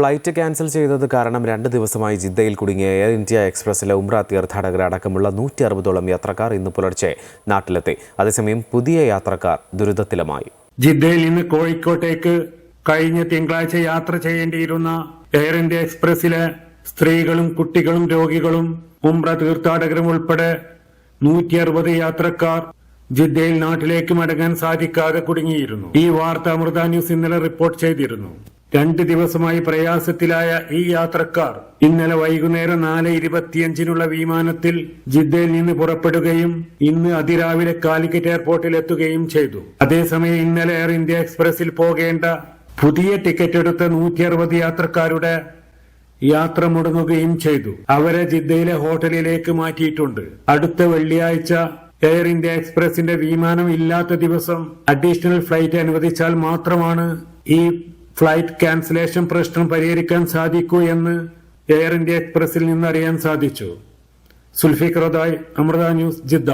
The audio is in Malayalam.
ഫ്ലൈറ്റ് ക്യാൻസൽ ചെയ്തത് കാരണം രണ്ട് ദിവസമായി ജിദ്ദയിൽ കുടുങ്ങിയ എയർ ഇന്ത്യ എക്സ്പ്രസിലെ ഉംറ തീർത്ഥാടകർ അടക്കമുള്ള നൂറ്റി അറുപതോളം യാത്രക്കാർ ഇന്ന് പുലർച്ചെ നാട്ടിലെത്തി. അതേസമയം പുതിയ യാത്രക്കാർ ദുരിതത്തിലുമായി. ജിദ്ദയിൽ നിന്ന് കോഴിക്കോട്ടേക്ക് കഴിഞ്ഞ തിങ്കളാഴ്ച യാത്ര ചെയ്യേണ്ടിയിരുന്ന എയർ ഇന്ത്യ എക്സ്പ്രസിലെ സ്ത്രീകളും കുട്ടികളും രോഗികളും ഉംറ തീർത്ഥാടകരും ഉൾപ്പെടെ നൂറ്റി അറുപത് യാത്രക്കാർ ജിദ്ദയിൽ നാട്ടിലേക്ക് മടങ്ങാൻ സാധിക്കാതെ കുടുങ്ങിയിരുന്നു. ഈ വാർത്ത അമൃത ന്യൂസ് ഇന്നലെ റിപ്പോർട്ട് ചെയ്തിരുന്നു. രണ്ട് ദിവസമായി പ്രയാസത്തിലായ ഈ യാത്രക്കാർ ഇന്നലെ വൈകുന്നേരം നാല് ഇരുപത്തിയഞ്ചിനുള്ള വിമാനത്തിൽ ജിദ്ദയിൽ നിന്ന് പുറപ്പെടുകയും ഇന്ന് അതിരാവിലെ കാലിക്കറ്റ് എയർപോർട്ടിൽ എത്തുകയും ചെയ്തു. അതേസമയം ഇന്നലെ എയർ ഇന്ത്യ എക്സ്പ്രസിൽ പോകേണ്ട പുതിയ ടിക്കറ്റ് എടുത്ത നൂറ്റി അറുപത് യാത്രക്കാരുടെ യാത്ര മുടങ്ങുകയും ചെയ്തു. അവരെ ജിദ്ദയിലെ ഹോട്ടലിലേക്ക് മാറ്റിയിട്ടുണ്ട്. അടുത്ത വെള്ളിയാഴ്ച എയർ ഇന്ത്യ എക്സ്പ്രസിന്റെ വിമാനം ഇല്ലാത്ത ദിവസം അഡീഷണൽ ഫ്ലൈറ്റ് അനുവദിച്ചാൽ മാത്രമാണ് ഈ ഫ്ലൈറ്റ് ക്യാൻസലേഷൻ പ്രശ്നം പരിഹരിക്കാൻ സാധിക്കൂ എന്ന് എയർ ഇന്ത്യ എക്സ്പ്രസിൽ നിന്ന് അറിയാൻ സാധിച്ചു. റദായ് അമൃത ന്യൂസ് ജിദ്ദ.